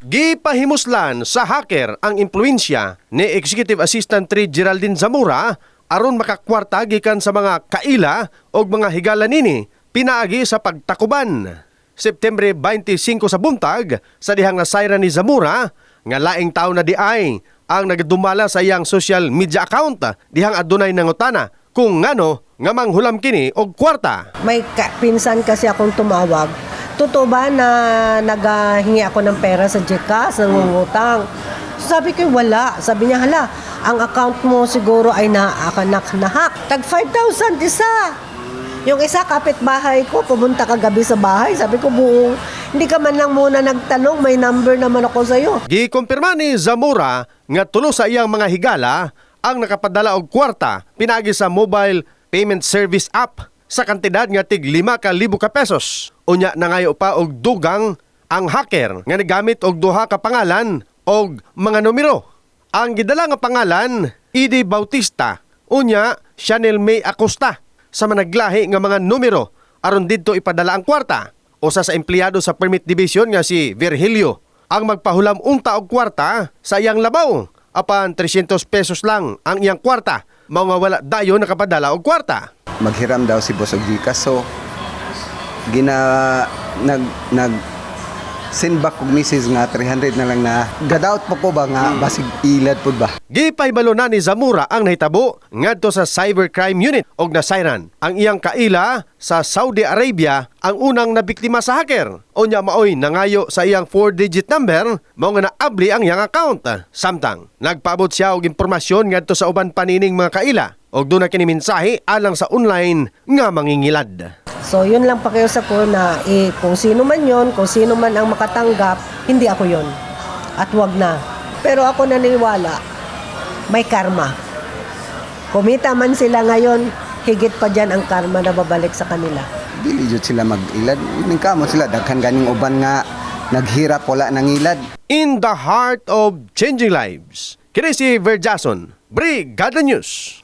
Gipahimuslan sa hacker ang impluensya ni Executive Assistant 3 Geraldine Zamora aron makakwarta gikan sa mga kaila o mga higala nini pinaagi sa pagtakuban. September 25 sa buntag sa dihang nasayra ni Zamora nga laing taon na di ay ang nagdumala sa iyang social media account dihang adunay nangutana kung ngano nga manghulam kini og kwarta. May ka- pinsan kasi akong tumawag. Totoo ba na naghingi ako ng pera sa GCash, nangungutang? Sabi ko, wala. Sabi niya, hala, ang account mo siguro ay naakanak na-hack. Tag 5,000 isa. Yung isa, kapitbahay ko, pumunta kagabi sa bahay. Sabi ko, buong, hindi ka man lang muna nagtanong, may number naman ako sa'yo. Gikumpirma ni Zamora nga tulo sa iyang mga higala ang nakapadala og kwarta pinagi sa mobile payment service app sa kantidad nga tig 5 ka libo ka pesos. Unya nangayo pa og dugang ang hacker nga nagamit og duha ka pangalan og mga numero. Ang gidala nga pangalan Edi Bautista unya Chanel May Acosta sa managlahi nga mga numero aron didto ipadala ang kwarta. Usa sa empleyado sa permit division nga si Virgilio ang magpahulam unta og kwarta sa iyang labaw. Apan 300 pesos lang ang iyang kwarta. Mao nga wala dayon nakapadala og kwarta. maghiram daw si Boss og Gcash. So gina nag nag send back og message nga 300 na lang na gadaut po ko ba nga basig ilad pud ba Gipaybalo na ni Zamora ang nahitabo ngadto sa Cybercrime Unit og nasayran. Ang iyang kaila sa Saudi Arabia ang unang nabiktima sa hacker. Unya maoy nangayo sa iyang 4-digit number mao nga naabli ang iyang account. Samtang nagpaabot siya og impormasyon ngadto sa uban panining mga kaila og doon na kini mensahe alang sa online nga mangingilad. So, yun lang pakiusap ko na eh, kung sino man yon, kung sino man ang makatanggap, hindi ako yon. At wag na. Pero ako naniniwala, may karma. Kumita man sila ngayon, higit pa dyan ang karma na babalik sa kanila. dili jud sila mag-ilad ning kamo sila daghan ganing uban nga naghirap wala nang ilad In the heart of changing lives. Kini si Verjason, Brigada News.